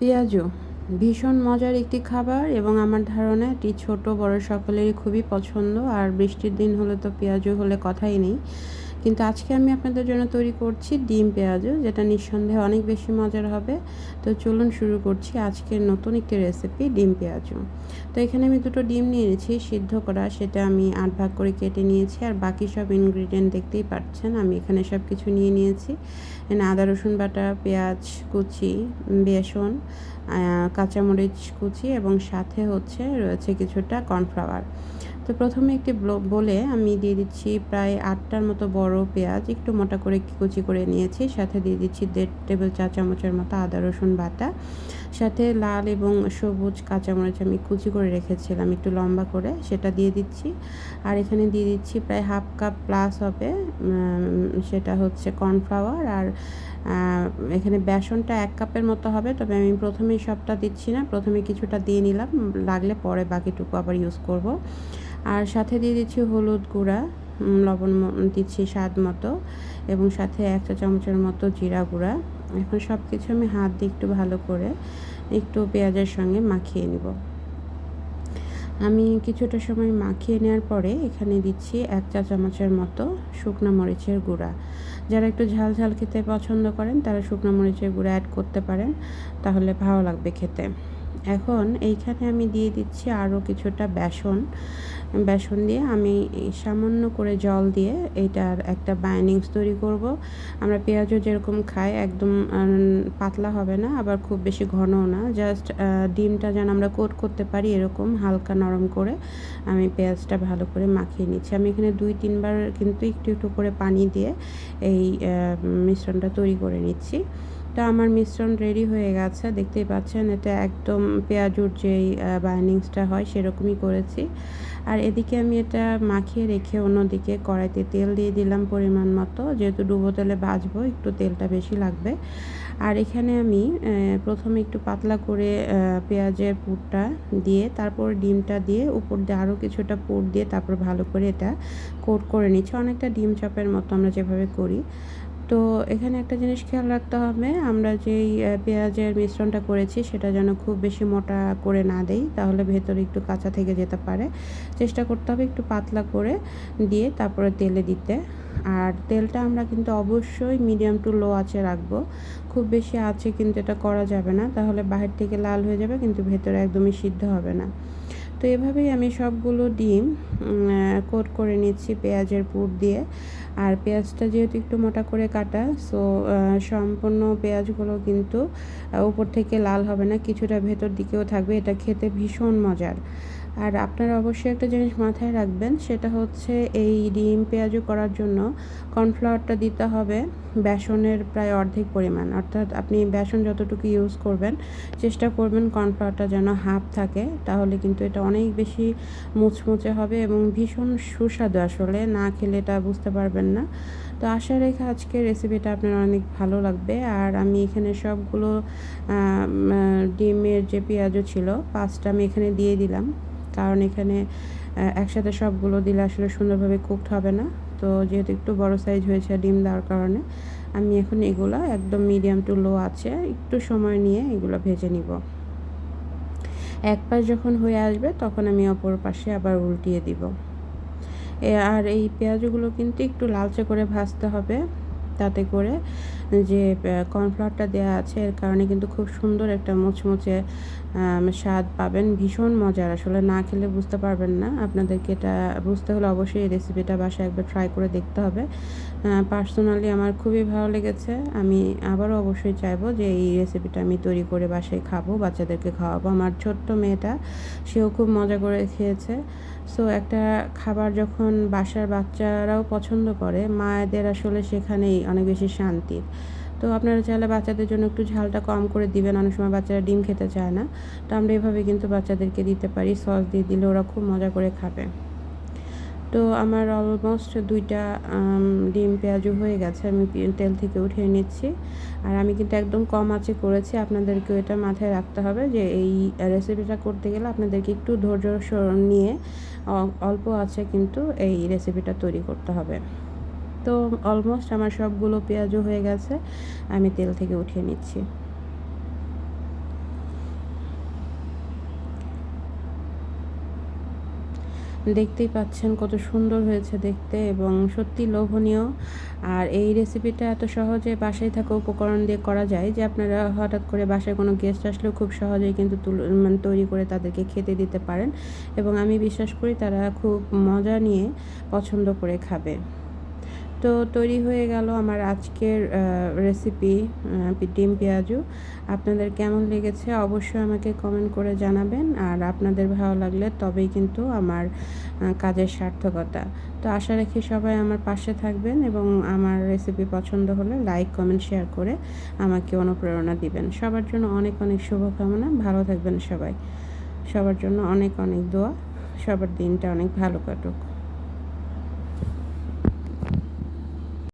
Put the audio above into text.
পেঁয়াজু, ভীষণ মজার একটি খাবার এবং আমার ধারণা এটি ছোট বড় সকলেরই খুবই পছন্দ। আর বৃষ্টির দিন হলে তো পেঁয়াজু হলে কথাই নেই। কিন্তু আজকে আমি আপনাদের জন্য তৈরি করছি ডিম পেঁয়াজু যেটা নিঃসন্দেহে অনেক বেশি মজার হবে। তো চলুন শুরু করছি আজকের নতুন একটি রেসিপি ডিম পেঁয়াজু তো এখানে আমি দুটো ডিম নিয়েছি, সিদ্ধ করা, সেটা আমি আট ভাগ করে কেটে নিয়েছি, আর বাকি সব ইনগ্রিডিয়েন্ট দেখতেই পাচ্ছেন, আমি এখানে সব কিছু নিয়ে নিয়েছি। আদা, রসুন বাটা, পেঁয়াজ কুচি, বেসন কাঁচামরিচ কুচি, এবং সাথে হচ্ছে রয়েছে কিছুটা কর্নফ্লাওয়ার তো প্রথমে একটি বলে আমি দিয়ে দিচ্ছি প্রায় আটটার মতো বড় পেঁয়াজ, একটু মোটা করে কুচি করে নিয়েছি, সাথে দিয়ে দিচ্ছি দেড় টেবিল চা চামচের মতো আদা, রসুন বাটা, সাথে লাল এবং সবুজ কাঁচামরিচ আমি কুচি করে রেখেছিলাম একটু লম্বা করে, সেটা দিয়ে দিচ্ছি। আর এখানে দিয়ে দিচ্ছি প্রায় হাফ কাপ প্লাস হবে সেটা হচ্ছে কর্নফ্লাওয়ার আর এখানে বেসনটা এক কাপের মতো হবে, তবে আমি প্রথমেই সবটা দিচ্ছি না, প্রথমে কিছুটা দিয়ে নিলাম, লাগলে পরে বাকিটুকু আবার ইউজ করব। আর সাথে দিয়ে দিচ্ছি হলুদ গুঁড়া লবণ দিচ্ছি স্বাদ মতো এবং সাথে এক চা চামচের মতো জিরা গুঁড়া। এখন সব কিছু আমি হাত দিয়ে একটু ভালো করে একটু পেঁয়াজের সঙ্গে মাখিয়ে নিব। আমি কিছুটা সময় মাখিয়ে নেওয়ার পরে এখানে দিচ্ছি এক চা চামচের মতো শুকনো মরিচের গুঁড়া। যারা একটু ঝাল ঝাল খেতে পছন্দ করেন, তারা শুকনো মরিচের গুঁড়া অ্যাড করতে পারেন, তাহলে ভালো লাগবে খেতে। এখন এইখানে আমি দিয়ে দিচ্ছি আরও কিছুটা বেসন। বেসন দিয়ে আমি সামান্য করে জল দিয়ে এইটার একটা বাইন্ডিংস তৈরি করব। আমরা পেঁয়াজও যেরকম খাই একদম পাতলা হবে না, আবার খুব বেশি ঘনও না। জাস্ট ডিমটা যেন আমরা কোট করতে পারি এরকম হালকা নরম করে আমি পেঁয়াজটা ভালো করে মাখিয়ে নিচ্ছি। আমি এখানে দুই, তিনবার কিন্তু একটু একটু করে পানি দিয়ে এই মিশ্রণটা তৈরি করে নিচ্ছি। তো আমার মিশ্রণ রেডি হয়ে গেছে। দেখতেই পাচ্ছেন, এটা একদম পেঁয়াজুর যেই বাইন্ডিংসটা হয়, সেরকমই করেছি। আর এদিকে আমি এটা মাখিয়ে রেখে অন্যদিকে কড়াইতে তেল দিয়ে দিলাম পরিমাণ মতো। যেহেতু ডুবো তেলে বাজবো একটু তেলটা বেশি লাগবে। আর এখানে আমি প্রথমে একটু পাতলা করে পেঁয়াজের পুরটা দিয়ে, তারপর ডিমটা দিয়ে, উপর দিয়ে আরও কিছুটা পুর দিয়ে, তারপর ভালো করে এটা কোট করে নিচ্ছি। অনেকটা ডিম চপের মতো আমরা যেভাবে করি। তো এখানে একটা জিনিস খেয়াল রাখতে হবে, আমরা যেই পেঁয়াজের মিশ্রণটা করেছি সেটা যেন খুব বেশি মোটা করে না দেই, তাহলে ভেতরে একটু কাঁচা থেকে যেতে পারে। চেষ্টা করতে হবে একটু পাতলা করে দিয়ে তারপরে তেলে দিতে। আর তেলটা আমরা কিন্তু অবশ্যই মিডিয়াম টু লো আছে রাখব। খুব বেশি আছে কিন্তু এটা করা যাবে না, তাহলে বাহির থেকে লাল হয়ে যাবে, কিন্তু ভেতরে একদমই সিদ্ধ হবে না। তো এভাবেই আমি সবগুলো ডিম কোট করে নিচ্ছি পেঁয়াজের পুর দিয়ে। আর পেঁয়াজটা যেহেতু একটু মোটা করে কাটা সো সম্পূর্ণ পেঁয়াজগুলো কিন্তু উপর থেকে লাল হবে না, কিছুটা ভেতর দিকেও থাকবে, এটা খেতে ভীষণ মজার। আর আপনারা অবশ্যই একটা জিনিস মাথায় রাখবেন, সেটা হচ্ছে এই ডিম পেঁয়াজু করার জন্য কর্নফ্লাওয়ারটা দিতে হবে বেসনের প্রায় অর্ধেক পরিমাণ। অর্থাৎ আপনি বেসন যতটুকু ইউজ করবেন, চেষ্টা করবেন কর্নফ্লাওয়ারটা যেন হাফ থাকে, তাহলে কিন্তু এটা অনেক বেশি মুচমুচে হবে এবং ভীষণ সুস্বাদু আসলে, না খেলে এটা বুঝতে পারবেন না। তো আশা রেখে আজকে রেসিপিটা আপনার অনেক ভালো লাগবে। আর আমি এখানে সবগুলো ডিমের যে পেঁয়াজও ছিল, পাঁচটা আমি এখানে দিয়ে দিলাম। কারণ এখানে একসাথে সবগুলো দিলে আসলে সুন্দরভাবে কুকড হবে না। তো যেহেতু একটু বড় সাইজ হয়েছে ডিম দেওয়ার কারণে, আমি এখন এগুলো একদম মিডিয়াম টু লো আছে, একটু সময় নিয়ে এগুলো ভেজে নিব। এক পাশ যখন হয়ে আসবে, তখন আমি অপর পাশে আবার উল্টিয়ে দিব। আর এই পেঁয়াজগুলো কিন্তু একটু লালচে করে ভাজতে হবে, তাতে করে যে কর্নফ্লাওয়ারটা দেওয়া আছে, এর কারণে কিন্তু খুব সুন্দর একটা মুচমুচে স্বাদ পাবেন। ভীষণ মজার, আসলে না খেলে বুঝতে পারবেন না। আপনাদেরকে এটা বুঝতে হলে অবশ্যই এই রেসিপিটা বাসায় একবার ট্রাই করে দেখতে হবে। পার্সোনালি আমার খুবই ভালো লেগেছে। আমি আবারও অবশ্যই চাইব যে এই রেসিপিটা আমি তৈরি করে বাসায় খাব, বাচ্চাদেরকে খাওয়াবো। আমার ছোট্ট মেয়েটা, সেও খুব মজা করে খেয়েছে। সো একটা খাবার যখন বাসার বাচ্চারাও পছন্দ করে, মায়েদের আসলে সেখানেই অনেক বেশি শান্তির। তো আপনারা চাইলে বাচ্চাদের জন্য একটু ঝালটা কম করে দিবেন। অনেক সময় বাচ্চারা ডিম খেতে চায় না। তো আমরা এভাবে কিন্তু বাচ্চাদেরকে দিতে পারি। সস দিয়ে দিলে ওরা খুব মজা করে খাবে। তো আমার অলমোস্ট দুইটা ডিম পেঁয়াজু হয়ে গেছে। আমি তেল থেকে উঠিয়ে নিচ্ছি। আর আমি কিন্তু একদম কম আঁচে করেছি। আপনাদেরকে এটা মাথায় রাখতে হবে যে এই রেসিপিটা করতে গেলে আপনাদেরকে একটু ধৈর্য নিয়ে অল্প আছে কিন্তু এই রেসিপিটা তৈরি করতে হবে। তো অলমোস্ট আমার সবগুলো পেঁয়াজও হয়ে গেছে, আমি তেল থেকে উঠিয়ে নিচ্ছি। দেখতেই পাচ্ছেন কত সুন্দর হয়েছে দেখতে এবং সত্যি লোভনীয়। আর এই রেসিপিটা এত সহজে বাসায় থাকা উপকরণ দিয়ে করা যায় যে আপনারা হঠাৎ করে বাসায় কোনো গেস্ট আসলেও খুব সহজেই কিন্তু মানে তৈরি করে তাদেরকে খেতে দিতে পারেন। এবং আমি বিশ্বাস করি তারা খুব মজা নিয়ে পছন্দ করে খাবে। তো তৈরি হয়ে গেল আমার আজকের রেসিপি ডিম পেঁয়াজু। আপনাদের কেমন লেগেছে অবশ্যই আমাকে কমেন্ট করে জানাবেন। আর আপনাদের ভালো লাগলে তবেই কিন্তু আমার কাজের সার্থকতা। তো আশা রাখি সবাই আমার পাশে থাকবেন এবং আমার রেসিপি পছন্দ হলে লাইক কমেন্ট শেয়ার করে আমাকে অনুপ্রেরণা দিবেন। সবার জন্য অনেক অনেক শুভকামনা। ভালো থাকবেন সবাই। সবার জন্য অনেক অনেক দোয়া। সবার দিনটা অনেক ভালো কাটুক।